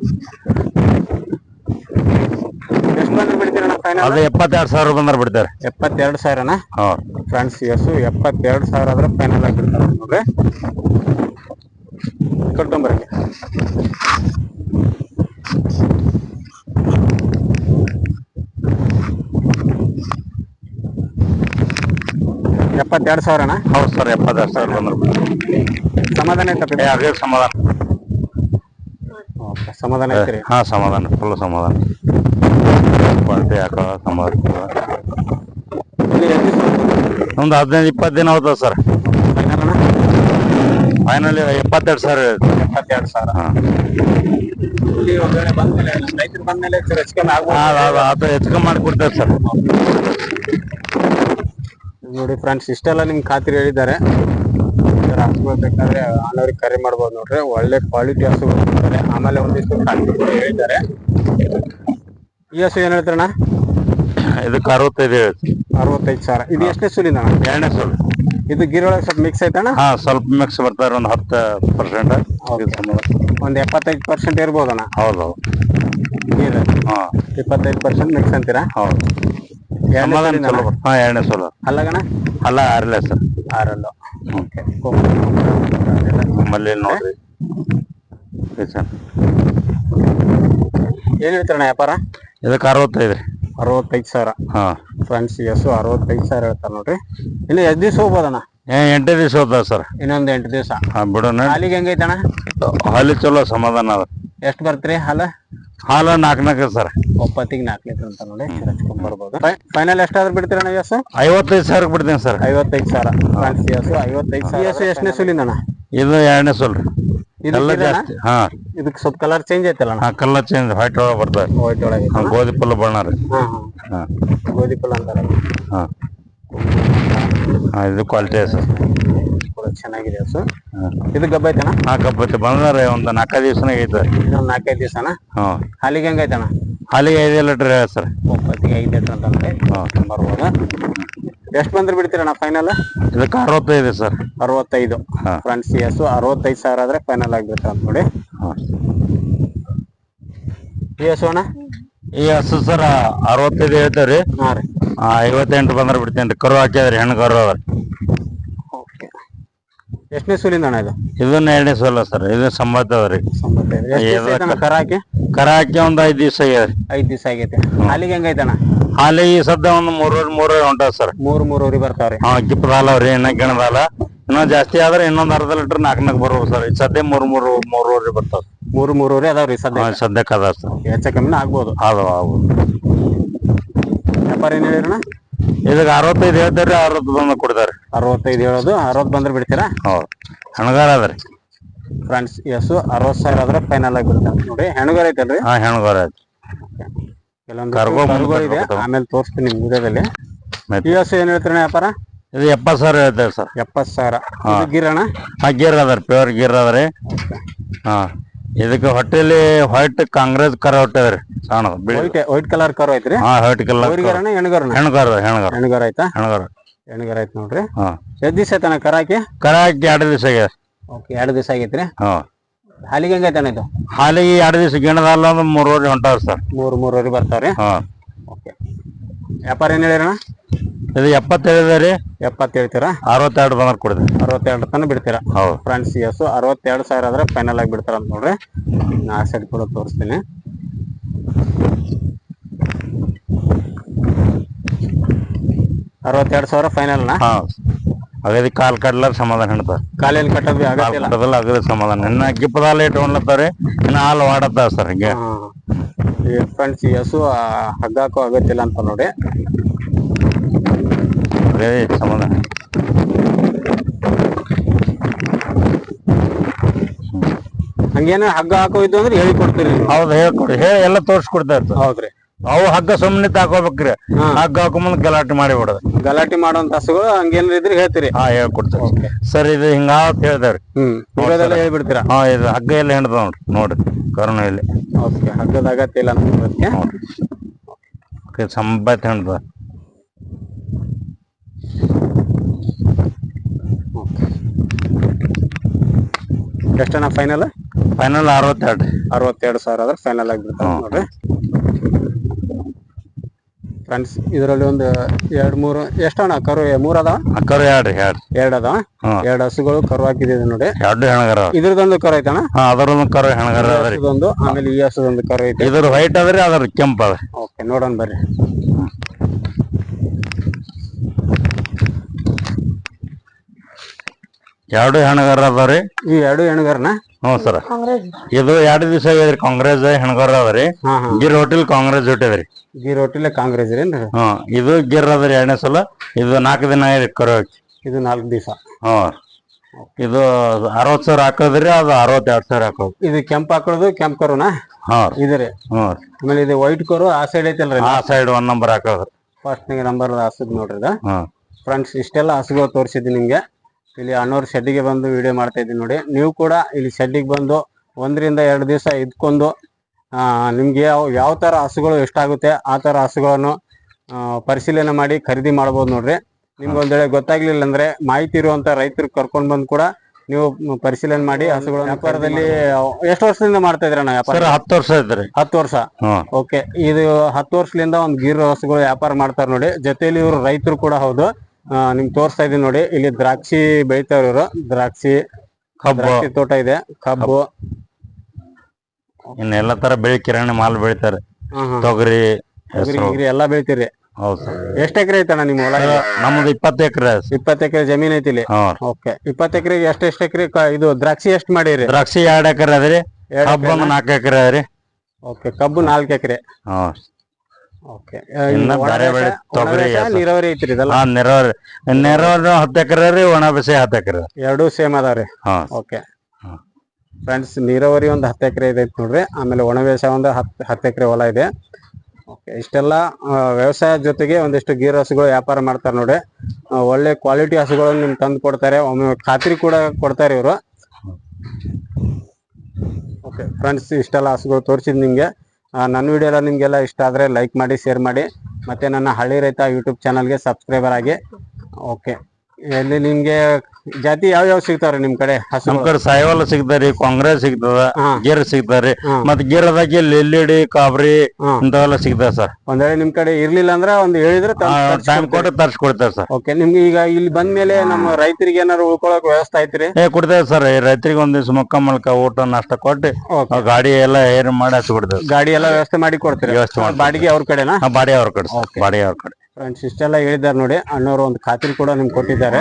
ಎಷ್ಟು ಬಂದ್ರೆ ಬಿಡ್ತೀರಣ್ಣ ಫೈನಲ್ ಅದು ಎಪ್ಪತ್ತೆರಡು ಸಾವಿರ ಬಂದ್ರೆ ಬಿಡ್ತಾರೆ. ಎಪ್ಪತ್ತೆರಡು ಸಾವಿರನ? ಹಾ. ಫ್ರೆಂಡ್ಸ್ ಎಸ್ ಎಪ್ಪತ್ತೆರಡು ಸಾವಿರ ಆದ್ರೆ ಫೈನಲ್ ಆಗಿ ಬಿಡ್ತಾರೆ. ನೋಡ್ರಿ ಕಟ್ಕೊಂಬರ್ರಿ ಎಪ್ಪತ್ತೆರಡು ಸಾವಿರನ? ಹೌದು ಸರ್ ಎಪ್ಪತ್ತೆರಡು ಸಾವಿರ ಬಂದ್ರು. ಸಮಾಧಾನ ಐತಪ್ಪ ಅದೇ ಸಮಾಧಾನ. ಓಕೆ ಸಮಾಧಾನ ಐತ್ರಿ ಹಾ ಸಮಾಧಾನ ಫುಲ್ ಸಮಾಧಾನ. ಕ್ವಾಲಿಟಿ ಹಾಕೋ ಸಮಾಧಾನ? ಒಂದು ಹದಿನೈದು ಇಪ್ಪತ್ತು ದಿನ ಹೋದ ಸರ್. ಫೈನಲ್ ಎಪ್ಪತ್ತೆರಡು ಸಾವಿರ ಎಪ್ಪತ್ತೆರಡು ಸಾವಿರ. ಹಾ. ಬಂದ್ಮೇಲೆ ಹೆಚ್ಚು ಕಮ್ಮಿ ಆಗ್ಬೋದು. ಹಾ, ಅದು ಅದು ಹೆಚ್ಚು ಮಾಡಿ ಕೊಡ್ತೇವೆ ಸರ್. ನೋಡಿ ಫ್ರೆಂಡ್ಸ್ ಇಷ್ಟೆಲ್ಲ ನಿಮ್ಗೆ ಖಾತ್ರಿ ಹೇಳಿದ್ದಾರೆ. ಹಸುಗಳು ಬೇಕಾದ್ರೆ ಆನವ್ರಿಗೆ ಕರೆ ಮಾಡ್ಬೋದು ನೋಡ್ರಿ. ಒಳ್ಳೆ ಕ್ವಾಲಿಟಿ ಹಸುಗಳು ಕೊಡ್ತಾರೆ ಆಮೇಲೆ ಒಂದಿಷ್ಟು ಖಾತ್ರಿ ಕೂಡ ಹೇಳಿದ್ದಾರೆ. ಈ ಹಸು ಏನ್ ಹೇಳ್ತಾರಣ್ಣ? ಇದಕ್ಕೆ ಅರವತ್ತೈದು ಹೇಳ್ತೀವಿ ಅರವತ್ತೈದು ಸಾವಿರ. ಇದು ಎಷ್ಟನೇ ಸುಲಿನ ಎರಡನೇ ಸುಲಿ ಇದು ಗಿರೊಳಗೆ ಸ್ವಲ್ಪ ಮಿಕ್ಸ್ ಐತಣ್ಣ ಹಾ ಸ್ವಲ್ಪ ಮಿಕ್ಸ್ ಬರ್ತಾರೆ ಒಂದು ಹತ್ತು ಪರ್ಸೆಂಟ್ ಒಂದು ಎಪ್ಪತ್ತೈದು ಪರ್ಸೆಂಟ್ ಇರ್ಬೋದಣ್ಣ? ಹೌದು ಹೌದು ಗೀರು ಹಾ. ಇಪ್ಪತ್ತೈದು ಪರ್ಸೆಂಟ್ ಮಿಕ್ಸ್ ಅಂತೀರಾ? ಹೌದು. ಸಮಾಧಾನ ಚಲೋ ಹಾ ಎರಡನೇ ಸೋಲ ಅಲ್ಲಗಣ ಅಲ್ಲ ಆರಲ್ಲ ಸರ್. ಆರಲ್ಲ. ಓಕೆ ನಮ್ಮಲ್ಲಿ ನೋಡ್ರಿ. ಸರ್. ಏನ್ ಹೇಳ್ತಾರಣ್ಣ ವ್ಯಾಪಾರ? ಇದಕ್ಕೆ ಅರವತ್ತೈದು. ರೀ ಅರವತ್ತೈದು ಸಾವಿರ. ಹಾ. ಫ್ರೆಂಡ್ಸ್ ಅರವತ್ತೈದು ಸಾವಿರ ಹೇಳ್ತಾರೆ ನೋಡ್ರಿ. ಇನ್ನು ಎಷ್ಟು ದಿವಸ ಹೋಗ್ಬೋದಣ್ಣ? ಏ ಎಂಟು ದಿವಸ ಹೋದ ಸರ್. ಇನ್ನೊಂದು ಎಂಟು ದಿವಸ. ಹಾ ಬಿಡೋಣ. ಹಾಲಿಗೆ ಹೆಂಗೈತಣ್ಣ ಹಾಲಿ ಚಲೋ ಸಮಾಧಾನ ಅದ. ಎಷ್ಟು ಬರ್ತೀರಿ ಹಾಲು? ಹಾಲು ನಾಲ್ಕು ನಾಲ್ಕು ಸರ್. ಒಪ್ಪತ್ತಿಗೆ ನಾಲ್ಕು ಲೀಟರ್ ಅಂತ ನೋಡಿ ಹಚ್ಕೊಂಡ್ ಬರ್ಬೋದು. ಫೈನಲ್ ಎಷ್ಟಾದ್ರೂ ಬಿಡ್ತೀರಣ್ಣ ಎಸ್ ಐವತ್ತೈದು ಸಾವಿರ ಬಿಡ್ತೀನಿ ಸರ್. ಐವತ್ತೈದು ಸಾವಿರ. ಫ್ರೆಂಡ್ಸ್ ಎಸ್ ಐವತ್ತೈದು ಸಾವಿರ. ಎಸ್ ಎಷ್ಟನೇ ಸುಲಿಂದಣ್ಣ ಇದು ಎರಡನೇ ಸುಲ್ರಿ. ಇದು ಎಲ್ಲ ಇದೇನಾ? ಜಾಸ್ತಿ. ಹಾ. ಇದಕ್ಕೆ ಸ್ವಲ್ಪ ಕಲರ್ ಚೇಂಜ್ ಐತಲ್ಲ ಹಾ ಕಲರ್ ಚೇಂಜ್ ವೈಟ್ ಒಳಗೆ ಬರ್ತದೆ ವೈಟ್ ಒಳಗೆ ಹಾ, ಗೋಧಿ ಪಲ್ಲು ಬಣ್ಣ ರೀ ಹಾ ಹಾ. ಹಾ. ಗೋಧಿ ಫುಲ್ ಅಂತಾರ ಹಾ. ಹಾ ಇದು ಕ್ವಾಲಿಟಿ ಸರ್. ಕೂಡ ಚೆನ್ನಾಗಿದೆ ಸರ್ ಇದು ಗಬ್ಬ ಐತಣ್ಣ ಹಾ ಕಪ್ಪತ್ತೆ ಬಂದ್ರೆ ಒಂದು ನಾಲ್ಕೈದು ದಿವಸನಾಗ ಐತೆ. ಇನ್ನೊಂದು ನಾಲ್ಕೈದು ದಿವಸನ? ಹಾ. ಹಾಲಿಗೆ ಹೆಂಗೈತಣ್ಣ ಹಾಲಿಗೆ ಐದೇ ಲೀಟರ್ ಹೇಳಿ ಸರ್. ಒಪ್ಪತ್ತಿಗೆ ಐದು ಲೀಟರ್ ಅಂತ ಬರ್ಬೋದು? ಎಷ್ಟು ಬಂದ್ರೆ ಬಿಡ್ತೀರಣ್ಣ ಫೈನಲ್ ಇದಕ್ಕೆ ಅರವತ್ತೈದು ಸರ್. ಅರವತ್ತೈದು. ಫ್ರಂಟ್ ಸಿ ಎಸ್ ಅರವತ್ತೈದು ಸಾವಿರ ಆದ್ರೆ ಫೈನಲ್ ಆಗಿಬಿಡ್ತಾರೆ ಅಂತ ನೋಡಿ ಹಾ ಎಸ್ ಅಣ್ಣ? ಈ ಹಸು ಸರ್ ಅರವತ್ತೈದು ಹೇಳ್ತೇವ್ರಿ. ಹಾ ರೀ. ಐವತ್ತೆಂಟು ಬಂದ್ರೆ ಬಿಡ್ತೇನೆ ರೀ ಕರು ಹಾಕಿದ್ರಿ ಹೆಣ್ಣು ಕರು ಅದ್ರಿ ಓಕೆ ಎಷ್ಟನೇ ಸೂಲಿಂದ ಅಣ್ಣ ಇದು? ಇದನ್ನ ಎರಡನೇ ಸೋಲ ಸರ್ ಇದು ಸಂಬಂಧ ಅದ್ರಿ ಕರಾಕೆ ಎಷ್ಟು ದಿವಸ ಐತಣ್ಣ ಕರ ಹಾಕಿ ಕರ ಹಾಕಿ ಒಂದ್ ಐದ್ ದಿವಸ ಐದ್ ಐದು ದಿವಸ ಆಗೈತೆ. ಹಾಲಿಗೆ ಹೆಂಗೈತಣ್ಣ ಹಾಲಿ ಈ ಸದ್ದ ಒಂದ್ ಮೂರೂವರೆ ಮೂರೂವರೆ ಹೊಂಟದ ಸರ್. ಮೂರು ಮೂರುವರೆ ಬರ್ತಾವ್ರಿ. ಹಾ ಗಿಪ್ಪದ ಹಾಲ ಅವ್ರಿ ಇನ್ನ ಗಿಣದ ಇನ್ನೊಂದ್ ಜಾಸ್ತಿ ಆದ್ರೆ ಇನ್ನೊಂದ್ ಅರ್ಧ ಲೀಟರ್ ನಾಲ್ಕು ನಾಲ್ಕು ಬರ್ಬೋದು ಸರ್. ಈ ಸದ್ಯ ಮೂರ್ ಮೂರು ಮೂರುವರೆ ಬರ್ತಾವ ಮೂರು ಮೂರುವರೆ ಅದಾವ್ರಿ ಸದ್ಯ ಸದ್ಯಕ್ಕೆ ಅದ ಸರ್. ಹೆಚ್ಚ ಕಮ್ಮಿನ ಆಗ್ಬೋದು. ಅದು ಆಗ್ಬೋದು. ವ್ಯಾಪಾರ ಏನ್ ಹೇಳಿರಣ್ಣ ಇದಕ್ಕೆ ಅರವತ್ತೈದು ಹೇಳ್ತಾರೆ ಅರವತ್ತು ಬಂದು ಕೊಡ್ತಾರೆ. ಅರವತ್ತೈದು ಹೇಳೋದು ಅರವತ್ತು ಬಂದ್ರೆ ಬಿಡ್ತೀರಾ? ಹೌದು. ಹಣಗಾರ ಅದ್ರಿ ಫ್ರೆಂಡ್ಸ್ ಎಸ್ ಅರವತ್ತು ಸಾವಿರ ಆದ್ರೆ ಫೈನಲ್ ಆಗಿ ಬಿಡ್ತಾರೆ ನೋಡಿ. ಹೆಣ್ಗಾರ ಐತಲ್ರಿ? ಹಾ ಹೆಣ್ಗಾರ ಐತಿ. ಕೆಲವೊಂದು ಕರ್ಗೋ ಇದೆ ಆಮೇಲೆ ತೋರಿಸ್ತೀನಿ ನಿಮ್ ವಿಡಿಯೋದಲ್ಲಿ. ಪಿ ಈ ಹಸು ಏನ್ ಹೇಳ್ತೀರಣ್ಣ ವ್ಯಾಪಾರ? ಇದು ಎಪ್ಪತ್ತು ಸಾವಿರ ಹೇಳ್ತೇವೆ ಸರ್. ಎಪ್ಪತ್ತು ಸಾವಿರ. ಇದು ಗಿರಣ ಹಾ ಗೀರ್ ಅದಾರ ಪ್ಯೂರ್ ಗೀರ್ ಅದ್ರಿ ಹಾ. ಇದಕ್ಕೆ ಹೊಟ್ಟೆಲಿ ವೈಟ್ ಕಾಂಗ್ರೆಸ್ ಕರ ಹೊಟ್ಟೆದ್ರಿ ಸಣ್ಣ ಬಿಳಿ ವೈಟ್ ವೈಟ್ ಕಲರ್ ಕರು ಐತ್ರಿ? ಹಾ ವೈಟ್ ಕಲರ್ ಹೆಣ್ಗರ್ ಹೆಣ್ಗಾರಣ ಹೆಣ್ಗಾರ ಹೆಣ್ಗಾರ ಐತ ಆಯ್ತಾ? ಹೆಣ್ಗಾರ ಹೆಣ್ಗಾರ ಆಯ್ತು ನೋಡ್ರಿ. ಹಾ. ಎಷ್ಟ್ ದಿವಸ ಐತನ ಕರ ಹಾಕಿ? ಕರ ಹಾಕಿ ಎರಡು ದಿವಸ ಆಗ್ಯದ ಓಕೆ ಎರಡು ದಿವಸ ಆಗೈತ್ರಿ. ಹಾ. ಹಾಲಿಗೆ ಐತನ ಇದು? ಹಾಲಿಗೆ ಎರಡು ದಿವಸ ಗಿಣದ ಅಲ್ಲ ಒಂದು ಮೂರುವರೆ ಹೊಂಟಾವ ಸರ್. ಮೂರು ಮೂರುವರೆ ಬರ್ತಾವ್ರಿ? ಹಾ. ಓಕೆ ವ್ಯಾಪಾರ ಏನ್ ಹೇಳಿರಣ ಇದು ಎಪ್ಪತ್ತೈದು ರೀ. ಎಪ್ಪತ್ತು ಹೇಳ್ತೀರಾ? ಅರವತ್ತೆರಡು ಬಂದ್ರೆ ಕೊಡ್ತೀವಿ. ಅರವತ್ತೆರಡು ತನಕ ಬಿಡ್ತೀರಾ? ಹೌದು. ಫ್ರೆಂಡ್ಸ್ ಎಸ್ ಅರವತ್ತೆರಡು ಸಾವಿರ ಆದ್ರೆ ಫೈನಲ್ ಆಗಿ ಬಿಡ್ತಾರ ಅಂತ ನೋಡ್ರಿ. ನಾ ಸೈಡ್ ಕೂಡ ತೋರಿಸ್ತೀನಿ. ಅರವತ್ತೆರಡು ಸಾವಿರ ಫೈನಲ್ ನಾ? ಹಾ. ಅಗದಿ ಕಾಲ್ ಕಡ್ಲಾರ ಸಮಾಧಾನ ಹಿಡ್ತಾರ ಕಾಲೇಲಿ ಕಟ್ಟೋದು ಆಗಲ್ಲ ಅಗದಿ ಸಮಾಧಾನ. ಇನ್ನ ಗಿಪ್ಪದಾಲ ಇಟ್ಕೊಂಡ್ಲತ್ತಾರ ಇನ್ನ ಹಾಲು ಆಡತ್ತಾರ ಸರ್ ಹಿಂಗೆ. ಫ್ರೆಂಡ್ಸ್ ಹಸು ಆ, ಹಗ್ಗ ಹಾಕೋ ಆಗತ್ತಿಲ್ಲ ಅಂತ ನೋಡಿ. ಸಂಬಂಧ. ಹಂಗೇನ ಹಗ್ಗ ಹಾಕೋ ಇದ್ದು ಅಂದ್ರೆ ಹೇಳಿ ಕೊಡ್ತೀರಿ. ಹೌದು ಹೇಳ್ಕೊಡಿ ಹೇ ಎಲ್ಲ ತೋರಿಸ್ಕೊಡ್ತಾ ಇರ್ತದೆ ಹೌದ್ರಿ. ಅವು ಹಗ್ಗ ಸುಮ್ಮನೆ ತಾಕೋಬೇಕ್ರಿ. ಹಗ್ಗ ಹಾಕೊಂಬಂದ್ ಗಲಾಟೆ ಮಾಡಿ ಬಿಡೋದು. ಗಲಾಟೆ ಮಾಡುವಂತ ಹಸುಗಳು ಹಂಗೇನ್ರ ಇದ್ರಿ ಹೇಳ್ತೀರಿ. ಹಾ ಹೇಳ್ಕೊಡ್ತೇವೆ. ಸರ್ ಇದು ಹಿಂಗ ಹೇಳ್ದಾರಿ ಹ್ಮ್. ಹೇಳ್ಬಿಡ್ತೀರಾ? ಹಾ ಇದು ಹಗ್ಗ ಎಲ್ಲ ಹಿಡ್ದ ನೋಡ್ರಿ. ನೋಡ್ರಿ ಕರೋನಾ ಇಲ್ಲಿ. ಓಕೆ ಹಗ್ಗದ ಅಗತ್ಯ ಇಲ್ಲ ಅಂತ ಓಕೆ ನೋಡ್ರಿ ಸಂಬತ್ ಹೆಣ್ದ ಎಷ್ಟನ ಫೈನಲ್ ಫೈನಲ್ ಅರವತ್ತೆರಡು. ಅರವತ್ತೆರಡು ಸಾವಿರ ಆದ್ರೆ ಫೈನಲ್ ಆಗಿಬಿಡ್ತಾರೆ ನೋಡ್ರಿ. ಫ್ರೆಂಡ್ಸ್ ಇದರಲ್ಲಿ ಒಂದು ಎರಡು ಮೂರು ಎಷ್ಟಣ್ಣ? ಕರು ಮೂರು ಅದಾವ? ಕರು ಎರಡು ಹೇಳ್ರಿ ಎರಡು ಅದಾವ. ಎರಡು ಹಸುಗಳು ಕರು ಹಾಕಿದ್ದೀವಿ ನೋಡಿ. ಎರಡು ಹೆಣಗಾರ ಇದ್ರದೊಂದು ಕರು ಐತಣ್ಣ? ಅದರೊಂದು ಕರು ಹೆಣಗಾರ ಇದೊಂದು ಆಮೇಲೆ ಈ ಹಸುದೊಂದು ಕರು ಐತೆ. ಇದ್ರ ವೈಟ್ ಆದ್ರೆ ಅದ್ರ ಕೆಂಪ ಅದ. ಓಕೆ ನೋಡೋಣ ಬರ್ರಿ. ಎರಡು ಹೆಣಗಾರ ಅದಾವ್ರಿ. ಈ ಎರಡು ಹೆಣ್ಗರ್ನ? ಹ್ಞೂ ಸರ್. ಇದು ಎರಡು ದಿವಸ ಆಗ್ಯದ್ರಿ ಕಾಂಗ್ರೆಸ್ ಹೆಣಗಾರ ಅದ್ರಿ ಹಾ ಹಾ. ಗಿರ್ ಹೋಟೆಲ್ ಕಾಂಗ್ರೆಸ್ ಹುಟ್ಟಿದ್ರಿ ಗಿರ್ ಹೋಟೆಲ್ ಕಾಂಗ್ರೆಸ್ ರೀ ಹ್ಮ್ ಇದು ಗಿರ್ ಅದ್ರಿ ಎರಡನೇ ಸಲ ಇದು ನಾಲ್ಕು ದಿನ ಆಗ್ಯದ್ರಿ ಇದು ನಾಲ್ಕು ದಿವಸ. ಹ್ಮ್ ಇದು ಅರವತ್ ಸಾವಿರ ಹಾಕೋದ್ರಿ ಅದು ಅರವತ್ತೆರಡು ಸಾವಿರ ಹಾಕೋದು. ಇದು ಕೆಂಪ್ ಹಾಕೋದು ಕೆಂಪ್ ಕರುನಾ? ಹಾ ಇದ್ರಿ ಹ್ಞೂ ಆಮೇಲೆ ಇದು ವೈಟ್ ಕರು ಆ ಸೈಡ್ ಐತಲ್ರಿ ಆ ಸೈಡ್ ಒನ್ ನಂಬರ್ ಹಾಕೋದ್ರಿ ಫಸ್ಟ್ ನಂಬರ್ ಹಸುದ್ ನೋಡ್ರಿ ಇದು. ಫ್ರೆಂಡ್ಸ್ ಇಷ್ಟೆಲ್ಲ ಹಸುಗಳು ತೋರಿಸಿದ್ದೀನಿ ನಿಮಗೆ. ಇಲ್ಲಿ ಅಣ್ಣವ್ರ ಶೆಡ್ಡಿಗೆ ಬಂದು ವಿಡಿಯೋ ಮಾಡ್ತಾ ಇದ್ದೀನಿ ನೋಡಿ. ನೀವು ಕೂಡ ಇಲ್ಲಿ ಶೆಡ್ಡಿಗೆ ಬಂದು ಒಂದರಿಂದ ಎರಡು ದಿವಸ ಇದ್ಕೊಂಡು ನಿಮಗೆ ನಿಮ್ಗೆ ಯಾವ ಯಾವ ಥರ ಹಸುಗಳು ಎಷ್ಟಾಗುತ್ತೆ ಆ ಥರ ಹಸುಗಳನ್ನು ಪರಿಶೀಲನೆ ಮಾಡಿ ಖರೀದಿ ಮಾಡ್ಬೋದು ನೋಡ್ರಿ. ನಿಮ್ಗೆ ಒಂದ್ ವೇಳೆ ಗೊತ್ತಾಗ್ಲಿಲ್ಲ ಅಂದ್ರೆ ಮಾಹಿತಿ ಇರುವಂತ ರೈತರು ಕರ್ಕೊಂಡ್ ಬಂದು ಕೂಡ ನೀವು ಪರಿಶೀಲನೆ ಮಾಡಿ ಹಸುಗಳ ವ್ಯಾಪಾರದಲ್ಲಿ ಎಷ್ಟು ವರ್ಷದಿಂದ ಮಾಡ್ತಾ ಇದ್ರಣ್ಣ ವ್ಯಾಪಾರ? ಹತ್ತು ವರ್ಷ ಇದ್ರಿ ಹತ್ತು ವರ್ಷ? ಓಕೆ ಇದು ಹತ್ತು ವರ್ಷದಿಂದ ಒಂದು ಗೀರ್ ಹಸುಗಳು ವ್ಯಾಪಾರ ಮಾಡ್ತಾರೆ ನೋಡಿ. ಜೊತೆಲಿ ಇವರು ರೈತರು ಕೂಡ ಹೌದು. ನಿಮ್ಗೆ ತೋರಿಸ್ತಾ ಇದೀನಿ ನೋಡಿ. ಇಲ್ಲಿ ದ್ರಾಕ್ಷಿ ಬೆಳಿತಾವ್ರ ಇವರು. ದ್ರಾಕ್ಷಿ ಕಬ್ಬು. ದ್ರಾಕ್ಷಿ ತೋಟ ಇದೆ. ಕಬ್ಬು. ಇನ್ನ ಎಲ್ಲಾ ತರ ಬೆಳಿ ಕಿರಾಣಿ ಮಾಲ್ ಬೆಳಿತಾರೆ. ತೊಗರಿ ತೊಗರಿ ಹೆಸರು. ಗಿಗರಿ ಎಲ್ಲಾ ಬೆಳಿತೀರಿ. ಹೌದು ಸರ್. ಎಷ್ಟ್ ಎಕರೆ ಐತಣ್ಣ ನಿಮ್ಮ ಹೊಲ ನಮ್ದು ಇಪ್ಪತ್ತು ಎಕರೆ ಇಪ್ಪತ್ತು ಎಕರೆ ಜಮೀನ್ ಐತಿ ಇಲ್ಲಿ? ಹಾ. ಓಕೆ. ಇಪ್ಪತ್ತು ಎಕರೆಗೆ ಎಷ್ಟ್ ಎಷ್ಟು ಎಕರೆ ಇದು ದ್ರಾಕ್ಷಿ ಎಷ್ಟ್ ಮಾಡಿರಿ? ದ್ರಾಕ್ಷಿ ಎರಡ್ ಎಕರೆ ಅದ್ರಿ ಕಬ್ಬು ಒಂದು ನಾಲ್ಕು ಎಕರೆ ಅದ್ರಿ ಓಕೆ. ಕಬ್ಬು ನಾಲ್ಕು ಎಕರೆ. ಹಾ. ಇನ್ನ ಬ್ಯಾರೆ ಬೆಳೆ ತೊಗರಿ ಹೆಸರು. ನೀರಾವರಿ ಐತ್ರಿ ಇದೆಲ್ಲ? ಹಾ ನೆರವರಿ. ನೆರವರಿ ಹತ್ತು ಎಕರೆ ರೀ ಒಣ ಬೇಸಾಯ ಹತ್ತು ಎಕರೆ. ಎರಡೂ ಸೇಮ್ ಅದಾವ್ರಿ ಹಾ. ಓಕೆ. ಫ್ರೆಂಡ್ಸ್ ನೀರಾವರಿ ಒಂದು ಹತ್ತು ಎಕರೆ ಇದೆ ನೋಡ್ರಿ. ಆಮೇಲೆ ಒಣ ವ್ಯವಸಾಯ ಒಂದು ಹತ್ತು ಹತ್ತು ಎಕರೆ ಹೊಲ ಇದೆ. ಓಕೆ ಇಷ್ಟೆಲ್ಲ ವ್ಯವಸಾಯ ಜೊತೆಗೆ ಒಂದಿಷ್ಟು ಗೀರ್ ಹಸುಗಳು ವ್ಯಾಪಾರ ಮಾಡ್ತಾರೆ ನೋಡಿ ಒಳ್ಳೆ ಕ್ವಾಲಿಟಿ ಹಸುಗಳನ್ನು ನಿಮ್ಗೆ ತಂದು ಕೊಡ್ತಾರೆ. ಒಮ್ಮೆ ಖಾತ್ರಿ ಕೂಡ ಕೊಡ್ತಾರೆ ಇವರು. ಓಕೆ ಫ್ರೆಂಡ್ಸ್ ಇಷ್ಟೆಲ್ಲ ಹಸುಗಳು ತೋರಿಸಿದ್ ನಿಮಗೆ. ನನ್ನ ವಿಡಿಯೋ ಎಲ್ಲ ನಿಮಗೆಲ್ಲ ಇಷ್ಟ ಆದರೆ ಲೈಕ್ ಮಾಡಿ ಶೇರ್ ಮಾಡಿ, ಮತ್ತು ನನ್ನ ಹಳ್ಳಿ ರೈತ ಯೂಟ್ಯೂಬ್ ಚಾನಲ್ಗೆ ಸಬ್ಸ್ಕ್ರೈಬರ್ ಆಗಿ ಓಕೆ ಎಲ್ಲಿ ನಿಮ್ಗೆ ಜಾತಿ ಯಾವ ಯಾವ ಸಿಗ್ತಾವ್ರಿ ನಿಮ್ ಕಡೆ? ನಮ್ ಕಡೆ ಸಾಯಿವಾಲ ಸಿಗ್ತಾರಿ ಕಾಂಗ್ರೆಸ್ ಸಿಗ್ತದ ಹಾ. ಗೀರ್ ಸಿಗ್ತಾರಿ ಹಾ. ಮತ್ ಗೀರದಾಗಿ ಲಿಲ್ಲಿಡಿ ಕಾಬ್ರಿ ಹಾ. ಇಂಥವೆಲ್ಲ ಸಿಗ್ತಾವ ಸರ್. ಒಂದ್ ವೇಳೆ ನಿಮ್ ಕಡೆ ಇರ್ಲಿಲ್ಲ ಅಂದ್ರೆ ಒಂದ್ ಹೇಳಿದ್ರೆ ಟೈಮ್ ಕೊಟ್ಟು ತರ್ಸ್ಕೊಡ್ತೇವೆ ಸರ್. ಓಕೆ ನಿಮ್ಗೆ ಈಗ ಇಲ್ಲಿ ಬಂದ್ಮೇಲೆ ನಮ್ಮ ರೈತರಿಗೆ ಏನಾರು ಉಳ್ಕೊಳಕ್ ವ್ಯವಸ್ಥೆ ಐತ್ರಿ? ಏ ಕೊಡ್ತೇವೆ ಸರ್. ರೈತರಿಗೆ ಒಂದ್ ದಿವ್ಸ ಮುಕ್ಕ ಮಲ್ಕ ಊಟ ನಾಷ್ಟ ಕೊಟ್ಟು ಆ ಗಾಡಿ ಎಲ್ಲ ಏರ್ ಮಾಡಿ ಹಚ್ಚಿ ಕೊಡ್ತೇವೆ ಗಾಡಿ ಎಲ್ಲ ವ್ಯವಸ್ಥೆ ಮಾಡಿ ಕೊಡ್ತೀರಿ? ವ್ಯವಸ್ಥೆ ಮಾಡಿ ಬಾಡಿಗೆ ಅವ್ರ ಕಡೆನಾ? ಬಾಡಿ ಅವ್ರ ಕಡೆ ಸರ್, ಬಾಡಿ ಅವ್ರ ಕಡೆ. ಫ್ರೆಂಡ್ಸ್ ಇಷ್ಟೆಲ್ಲ ಹೇಳಿದ್ದಾರೆ ನೋಡಿ ಅಣ್ಣವ್ರು ಒಂದು ಖಾತ್ರಿ ಕೂಡ ನಿಮ್ಗೆ ಕೊಟ್ಟಿದ್ದಾರೆ.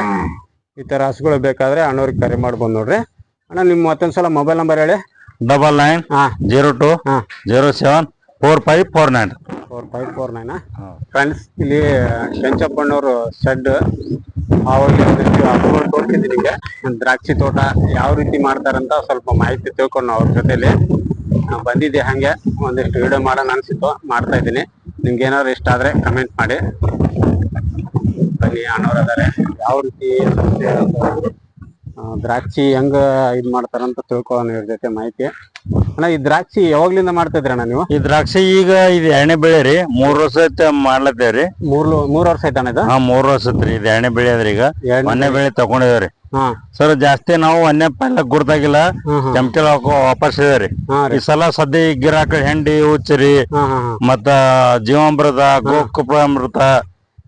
ಈ ಥರ ಹಸುಗಳು ಬೇಕಾದ್ರೆ ಅಣ್ಣವ್ರಿಗೆ ಕರೆ ಮಾಡ್ಬೋದು ನೋಡ್ರಿ. ಅಣ್ಣ ನಿಮ್ಮ ಮತ್ತೊಂದು ಸಲ ಮೊಬೈಲ್ ನಂಬರ್ ಹೇಳಿ. ಡಬಲ್ ನೈನ್ ಹಾ. ಜೀರೋ ಟು ಹಾ. Zero seven four five four nine four five four nine friends ಇಲ್ಲಿ ಕೆಂಚಪ್ಪಣ್ಣವರು ಶೆಡ್ ಒಂದಿಷ್ಟು ಹಸುಗಳು ತೋರಿಸಿದ್ದೀನಿ ನಿಮಗೆ. ದ್ರಾಕ್ಷಿ ತೋಟ ಯಾವ ರೀತಿ ಮಾಡ್ತಾರಂತ ಸ್ವಲ್ಪ ಮಾಹಿತಿ ತಿಳ್ಕೊಂಡು ಅವ್ರ ಜೊತೆಯಲ್ಲಿ ಬಂದಿದ್ದೆ ಹಂಗೆ ಒಂದಿಷ್ಟು ವಿಡಿಯೋ ಮಾಡೋಣ ಅನ್ಸಿತ್ತು ಮಾಡ್ತಾ ಇದ್ದೀನಿ. ನಿಮ್ಗೆ ಏನಾದ್ರು ಇಷ್ಟ ಆದ್ರೆ ಕಮೆಂಟ್ ಮಾಡಿ. ಬನ್ನಿ ಅಣ್ಣವ್ರು ಅದಾರೆ. ಯಾವ ರೀತಿ ದ್ರಾಕ್ಷಿ ಹೆಂಗ ಇದ್ ಮಾಡ್ತಾರಂತ ತಿಳ್ಕೊಳ್ಳೋಣ ಇವ್ರ ಜೊತೆ ಮಾಹಿತಿ. ಅಣ್ಣ ಈ ದ್ರಾಕ್ಷಿ ಯಾವಾಗ್ಲಿಂದ ಮಾಡ್ತಾ ಇದ್ರಣ್ಣ ನೀವು? ಈ ದ್ರಾಕ್ಷಿ ಈಗ ಇದು ಎಣ್ಣೆ ಬೆಳೆ ರೀ ಮೂರ್ ವರ್ಷ ಐತೆ ಮಾಡ್ಲತ್ತೇವ್ರಿ. ಮೂರ್ ಮೂರ್ ವರ್ಷ ಐತಣ್ಣ ಇದು? ಹಾ ಮೂರ್ ವರ್ಷ ಐತ್ರಿ ಇದು ಎಣ್ಣೆ ಬೆಳೆ ಅದ್ರಿ ಈಗ ಮೊನ್ನೆ ಬೆಳೆ ತಗೊಂಡಿದೇವ್ರಿ. ಸರ್ ಜಾಸ್ತಿ ನಾವು ಅನ್ಯ ಪಲ್ಲ ಗುರ್ತಾಗಿಲ್ಲ. ಕೆಮಿಕಲ್ ವಾಪಸ್ ಇದೇವ್ರಿ ಈ ಸಲ ಸದ್ಯ ಗಿರಾಕ ಹೆಂಡಿ ಉಚ್ಚರಿ ಮತ್ತ ಜೀವಾಮೃತ ಗೋಕುಪಾಮೃತ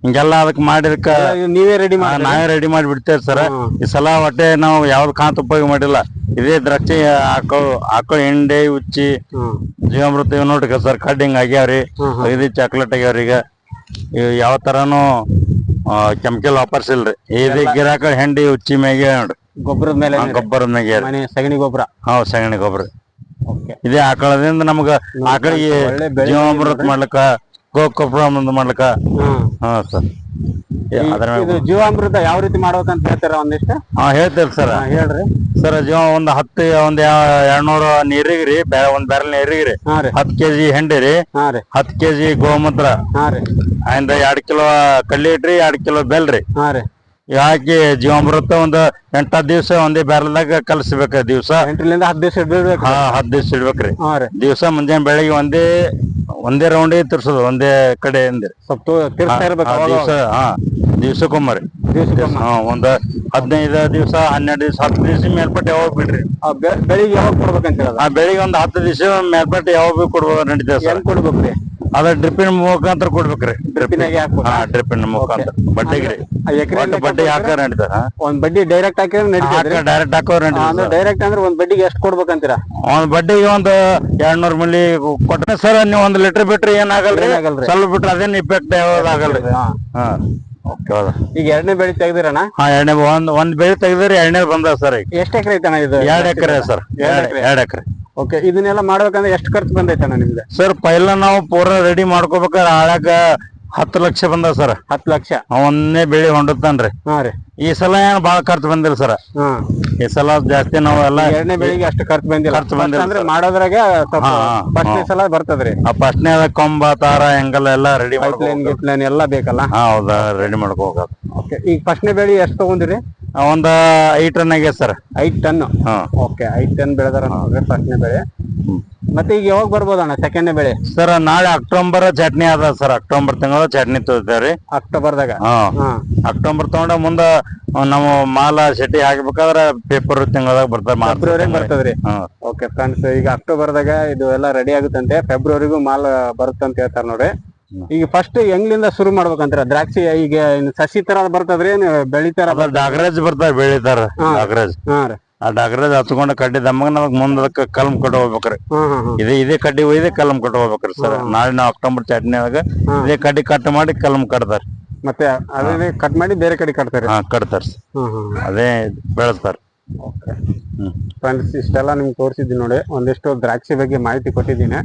ಹಿಂಗೆಲ್ಲ ಅದಕ್ ಮಾಡಿದಕ್ಕ ನೀವೇ ರೆಡಿ ಮಾಡಿ ನಾವೇ ರೆಡಿ ಮಾಡಿ ಬಿಡ್ತೇವೆ ಸರ್ ಈ ಸಲ ಹೊಟ್ಟೆ ನಾವು ಯಾವ್ದು ಕಾಂತ ಉಪಯೋಗ ಮಾಡಿಲ್ಲ. ಇದೇ ದ್ರಾಕ್ಷಿ ಆಕಳು ಆಕಳು ಹಿಂಡಿ ಉಚ್ಚಿ ಜೀವಾಮೃತ ಇವ್ ನೋಡ್ರಿ ಸರ್ ಕಡ್ಡಿಂಗ್ ಆಗ್ಯಾವ್ರಿ. ಇದು ಚಾಕ್ಲೇಟ್ ಆಗ್ಯಾವ್ರಿ ಈಗ. ಯಾವ ತರಾನು ಕೆಮಿಕಲ್ ವಾಪರ್ಸ್ ಇಲ್ರಿ. ಗಿರಾಕ ಹೆಂಡಿ ಉಚ್ಚಿ ಮ್ಯಾಗೆ ನೋಡ್ರಿ. ಗೊಬ್ಬರದ ಮೇಲೆ ಗೊಬ್ಬರದ ಮ್ಯಾಗೆ ರೀ. ಮನೆ ಸಗಣಿ ಗೊಬ್ಬರ. ಹೌದ್ ಸಗಣಿ ಗೊಬ್ಬರ. ಓಕೆ. ಇದೇ ಆಕಳದಿಂದ ನಮಗ ಆಕಳಿಗೆ ಒಳ್ಳೆ ಬೆಳೆ ಜೀವಾಮೃತ ಮಾಡ್ಲಕ ಗೋ ಕೊಬ್ಬರ ಹ್ಮ್. ಹಾ ಸರ್. ಅದ್ರ ಇದು ಜೀವಾಮೃತ ಯಾವ ರೀತಿ ಮಾಡ್ಬೇಕಂತ ಹೇಳ್ತಾರ ಒಂದಿಷ್ಟು? ಹಾ ಹೇಳ್ತೇವೆ ಸರ್. ಹೇಳ್ರಿ. ಸರ್ ಜೀವ ಒಂದ್ ಹತ್ತು ಒಂದ್ ಎರಡ್ನೂರ ನೀರಿಗೆ ರೀ ಒಂದ್ ಬ್ಯಾರಲ್ ನೀರಿಗೆ ರೀ. ಹಾ ರೀ. ಹತ್ತು ಕೆಜಿ ಹೆಂಡಿ ರೀ. ಹಾ ರೀ. ಹತ್ತು ಕೆಜಿ ಗೋಮೂತ್ರ. ಹಾ ರೀ. ಆಯಿಂದ ಎರಡ್ ಕಿಲೋ ಕಡ್ಲಿ ಇಟ್ರಿ ಎರಡ್ ಕಿಲೋ ಬೆಲ್ ರೀ. ಹಾ ರೀ. ಹಾಕಿ ಜೀವಾಮೃತ ಒಂದ್ ಎಂಟ್ ದಿವ್ಸ ಒಂದೇ ಬ್ಯಾರಲ್ದಾಗ ಕಲಸ್ಬೇಕ ದಿವ್ಸ. ಎಂಟರಿಂದ ಹತ್ತು ದಿವಸ ಇಡ್ಬೇಕು ಹಾ ಹತ್ತು ದಿವ್ಸ ಇಡ್ಬೇಕ್ರಿ ಹಾ ರೀ. ದಿವ್ಸ ಮುಂಜಾನೆ ಬೆಳಿಗ್ಗೆ ಒಂದೇ ಒಂದೇ ರೌಂಡ್ ತಿರ್ಸೋದು ಒಂದೇ ಕಡೆಯಿಂದ ಸ್ವಲ್ಪ ತೋ- ತಿರ್ಸ್ತಾ ಇರ್ಬೇಕು ದಿವಸ ಹಾ ದಿವ್ಸಕ್ಕೊಮ್ಮರಿ. ಹಾ ಒಂದ್ ಹದಿನೈದ ದಿವ್ಸ ಹನ್ನೆರಡು ದಿವ್ಸ ಹತ್ತು ದಿವ್ಸ ಮೇಲ್ಪಟ್ಟು ಯಾವಾಗ ಬಿಡ್ರಿ? ಬೆಳಿಗ್ಗೆ ಯಾವಾಗ ಕೊಡ್ಬೇಕಂತ ಬೆಳಿಗ್ಗೆ ಒಂದ್ ಹತ್ತು ದಿವಸ ಮೇಲ್ಪಟ್ಟು ಯಾವಾಗ ಸರ್? ಹೆಂಗ್ ಕೊಡ್ಬೇಕ್ರಿ ಅದ ಡ್ರಿಪ್ಪಿನ ಮುಖಾಂತರ ಕೊಡ್ಬೇಕ್ರಿ. ಡ್ರಿಪ್ಪಿನ? ಹಾ ಡ್ರಿಪ್ಪಿನ ಮುಖಾಂತರ. ಬಡ್ಡಿಗೆ ರೀ ಒಟ್ಟು ಬಡ್ಡಿ ಹಾಕ ನಡೀತಾರ ಒಂದ್ ಬಡ್ಡಿ ಡೈರೆಕ್ಟ್ ಹಾಕಿದ್ರೆ ಡೈರೆಕ್ಟ್ ಹಾಕೋರ್ ಡೈರೆಕ್ಟ್ ಅಂದ್ರೆ ಒಂದ್ ಬಡ್ಡಿಗೆ ಎಷ್ಟು ಕೊಡ್ಬೇಕಂತೀರಾ? ಒಂದ್ ಬಡ್ಡಿಗೆ ಒಂದ್ ಎರಡ್ನೂರ್ ಮಿಲಿ ಕೊಟ್ಟರೆ ಸರ್ ನೀವ್ ಒಂದ್ ಲೀಟರ್ ಬಿಟ್ರಿ ಏನಾಗಲ್ರಿ. ಸ್ವಲ್ಪ ಬಿಟ್ರೆ ಅದೇನ್ ಇಫೆಕ್ಟ್ ಆಗಲ್ರಿ ಹಾ. ಈಗ ಎರಡನೇ ಬೆಳೆ ತೆಗ್ದಿರಣ್ಣ? ಹಾ ಎರಡನೇ ಒಂದ್ ಒಂದ್ ಬೆಳೆ ತೆಗ್ದಿರಿ ಎರಡನೇ ಬಂದ ಸರ್ ಎಷ್ಟು ಎಷ್ಟ್ ಎಕರೆ ಐತಣ್ಣ ಇದು? ಎರಡ್ ಎಕರೆ ಸರ್. ಎರಡ್ ಎಕ್ರೆ. ಓಕೆ ಇದನ್ನೆಲ್ಲ ಮಾಡ್ಬೇಕಂದ್ರೆ ಎಷ್ಟು ಖರ್ಚು ಬಂದೈತಣ್ಣ ನಿಮ್ಗೆ ಸರ್ ಪೈಲ ನಾವು ಪೂರ ರೆಡಿ ಮಾಡ್ಕೋಬೇಕಾದ್ರೆ ಆಳಾಗ ಹತ್ತು ಲಕ್ಷ ಬಂದ ಸರ್. ಹತ್ತು ಲಕ್ಷ? ಅವನ್ನೇ ಬೆಳಿ ಹೊಂಡುತ್ತಾನ್ರಿ ಹಾ ರೀ. ಈ ಸಲ ಏನ್ ಬಾಳ ಖರ್ಚು ಬಂದಿಲ್ಲ ಸರ್. ಹಾ. ಈ ಸಲ ಜಾಸ್ತಿ ನಾವು ಎಲ್ಲ ಎರಡನೇ ಬೆಳಿಗ್ಗೆ ಅಷ್ಟು ಖರ್ಚು ಬಂದಿಲ್ಲ. ಖರ್ಚು ಬಂದಿಲ್ಲ ಅಂದ್ರೆ ಮಾಡೋದ್ರಾಗ ಸ್ವಲ್ಪ ಹಾ, ಹಾ, ಫಸ್ಟ್ನೇ ಹಾ. ಸಲ ಬರ್ತದ್ರಿ ಫಸ್ಟ್ನೇ ಕೊಂಬ ತಾರ ಹೆಂಗಲ್ಲ ಎಲ್ಲ ರೆಡಿ ಮಾಡ್ಕೋ ಗಿಪ್ಲೈನ್ ಎಲ್ಲ ಬೇಕಲ್ಲ? ಹಾ ಹೌದಾ ರೆಡಿ ಮಾಡ್ಕೋಬೇಕು. ಓಕೆ ಈಗ ಫಸ್ಟ್ನೇ ಬೆಳಿ ಎಷ್ಟು ತಗೊಂಡಿರಿ? ಒಂದ ಐದು ಟನ್ ಆಗ್ಯದ ಸರ್ ಐದ್ ಟನ್ ಹಾ. ಓಕೆ ಐದ್ ಟನ್ ಬೆಳೆದಾರ ಫಸ್ಟ್ನೇ ಬೆಳೆ. ಮತ್ತೆ ಈಗ ಯಾವಾಗ ಬರ್ಬೋದಣ್ಣ ಸೆಕೆಂಡ್ನೇ ಬೆಳೆ? ಸರ್ ನಾಳೆ ಅಕ್ಟೋಬರ್ ಚಟ್ನಿ ಅದ ಸರ್ ಅಕ್ಟೋಬರ್ ತಿಂಗಳ ಚಟ್ನಿ ತಗೋತೇವ್ರಿ. ಅಕ್ಟೋಬರ್ದಾಗ ದಾಗ ಹಾ. ಅಕ್ಟೋಬರ್ ತಗೊಂಡ ಮುಂದ ನಮ್ಮ ಮಾಲ ಶೆಟ್ಟಿ ಹಾಕ್ಬೇಕಾದ್ರ ಪೇಪರ್ ತಿಂಗಳದಾಗ ಬರ್ತಾರ ಫೆಬ್ರವರಿ ಬರ್ತದ್ರಿ? ಓಕೆ ಫ್ರೆಂಡ್ಸ್ ಈಗ ಅಕ್ಟೋಬರ್ದಾಗ ಇದು ಎಲ್ಲ ರೆಡಿ ಆಗುತ್ತಂತೆ. ಫೆಬ್ರವರಿಗೂ ಮಾಲ್ ಬರುತ್ತಂತ ಹೇಳ್ತಾರ ನೋಡ್ರಿ. ಈಗ ಫಸ್ಟ್ ಹೆಂಗ್ಲಿಂದ ಶುರು ಮಾಡ್ಬೇಕಂತೀರ? ದ್ರಾಕ್ಷಿ ಈಗ ಸಸಿ ತರ ಬರ್ತದ್ರಿ ಏನ್ ಬೆಳಿ ತರ ಅದ ಡಾಗ್ರಾಜ್ ಬರ್ತಾರ ಬೆಳಿತಾರ ತರ ಡಾಗ್ರಾಜ್ ಆ ಡಾಗ್ರೇಜ್ ಹಚ್ಕೊಂಡ ಕಡ್ಡಿ ದಮ್ಮಗ ನಮಗ್ ಮುಂದ್ ಕಲಮ್ ಕಲ್ಮ್ ಕಟ್ ಹೋಗ್ಬೇಕ್ರಿ. ಇದೇ ಇದೇ ಕಡ್ಡಿ ಒಯ್ದೆ ಕಲಮ್ ಕಟ್ ಹೋಗ್ಬೇಕ್ರಿ ಸರ್. ನಾಳೆ ನಾವು ಅಕ್ಟೋಬರ್ ಚಟ್ನಿಯಾಗ ಇದೇ ಕಡ್ಡಿ ಕಟ್ ಮಾಡಿ ಕಲಮ್ ಕಟ್ತಾರ. ಮತ್ತೆ ಅದೇ ಕಟ್ ಮಾಡಿ ಬೇರೆ ಕಡೆ ಕಟ್ತಾರೆ? ಹಾ ಕಟ್ತಾರ ಅದೇ ಬೆಳೆಸ್ತಾರ. ಫ್ರೆಂಡ್ಸ್ ಇಷ್ಟೆಲ್ಲ ನಿಮ್ಗೆ ತೋರಿಸಿದ್ದೀನಿ ನೋಡಿ. ಒಂದಿಷ್ಟು ದ್ರಾಕ್ಷಿ ಬಗ್ಗೆ ಮಾಹಿತಿ ಕೊಟ್ಟಿದ್ದೀನಿ.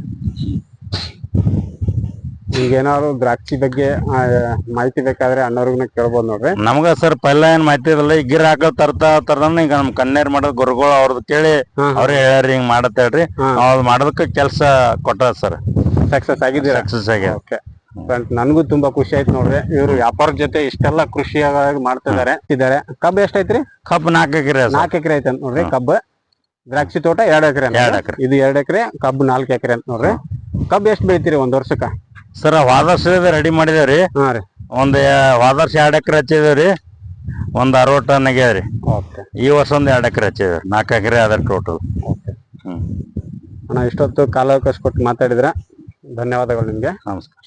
ಈಗೇನಾದ್ರು ದ್ರಾಕ್ಷಿ ಬಗ್ಗೆ ಆ, ಮಾಹಿತಿ ಬೇಕಾದ್ರೆ ಅಣ್ಣವ್ರಿಗೂ ಕೇಳ್ಬೋದು ನೋಡ್ರಿ. ನಮ್ಗ ಸರ್ ಪೈಲ ಏನ್ ಮಾಹಿತಿ ಇರಲ್ಲ ಈಗ ಗಿರ್ ಹಾಕಲ್ ತರ್ತಾ ತರ್ದನ್ನ ಈಗ ನಮ್ ಕನ್ನೇರ್ ಮಾಡೋದ್ ಗುರುಗಳು ಅವ್ರದ್ ಕೇಳಿ ಹಾ. ಅವ್ರ ಹೇಳ್ಯಾರಿ ಹಿಂಗ್ ಮಾಡತ್ ಹೇಳ್ರಿ. ಹಾ. ಅವ್ರು ಮಾಡೋದಕ್ಕ ಕೆಲ್ಸ ಕೊಟ್ಟ ಸರ್. ಸಕ್ಸಸ್ ಆಗಿದ್ದೀರಾ? ಸಕ್ಸಸ್ ಆಗಿ ಓಕೆ ಫ್ರೆಂಡ್ಸ್ ನನಗೂ ತುಂಬಾ ಖುಷಿ ಆಯ್ತು ನೋಡ್ರಿ. ಇವರು ವ್ಯಾಪಾರದ ಜೊತೆ ಇಷ್ಟೆಲ್ಲ ಕೃಷಿ ಮಾಡ್ತಿದ್ದಾರೆ ಇದ್ದಾರೆ ಕಬ್ಬು ಎಷ್ಟೈತ್ರಿ ಕಬ್ಬು ನಾಲ್ಕು ಎಕರೆ ಸರ್. ನಾಲ್ಕು ಎಕರೆ ಐತೆ ಅಂತ ನೋಡ್ರಿ. ಕಬ್ಬು ದ್ರಾಕ್ಷಿ ತೋಟ ಎರಡು ಎಕರೆ ಎರಡ್ ಎಕ್ರೆ. ಇದು ಎರಡು ಎಕರೆ ಕಬ್ಬು ನಾಲ್ಕು ಎಕರೆ ಅಂತ ನೋಡ್ರಿ. ಕಬ್ಬು ಎಷ್ಟು ಬೆಳಿತೀರಿ ಒಂದ್ ವರ್ಷಕ್ಕ? ಸರ್ ವಾದರ್ಶ ರೆಡಿ ಮಾಡಿದೇವ್ರಿ ಹಾ ರೀ. ಒಂದ್ ವಾದರ್ಶ ಎರಡ್ ಎಕರೆ ಹಚ್ಚಿದೇವ್ರಿ ಒಂದ್ ಅರವತ್ತು ಟನ್ ಆಗ್ಯಾವ್ರಿ ಓಕೆ. ಈ ವರ್ಷ ಒಂದ್ ಎರಡ್ ಎಕರೆ ಹಚ್ಚಿದೇವ್ರಿ ನಾಲ್ಕು ಎಕರೆ ಅದ್ರ ಟೋಟಲ್ ಓಕೆ. ಹ್ಮ್. ಅಣ್ಣ ಇಷ್ಟೊತ್ತು ಕಾಲಾವಕಾಶ ಕೊಟ್ಟು ಮಾತಾಡಿದ್ರ. ಧನ್ಯವಾದಗಳು ನಿಮ್ಗೆ. ನಮಸ್ಕಾರ.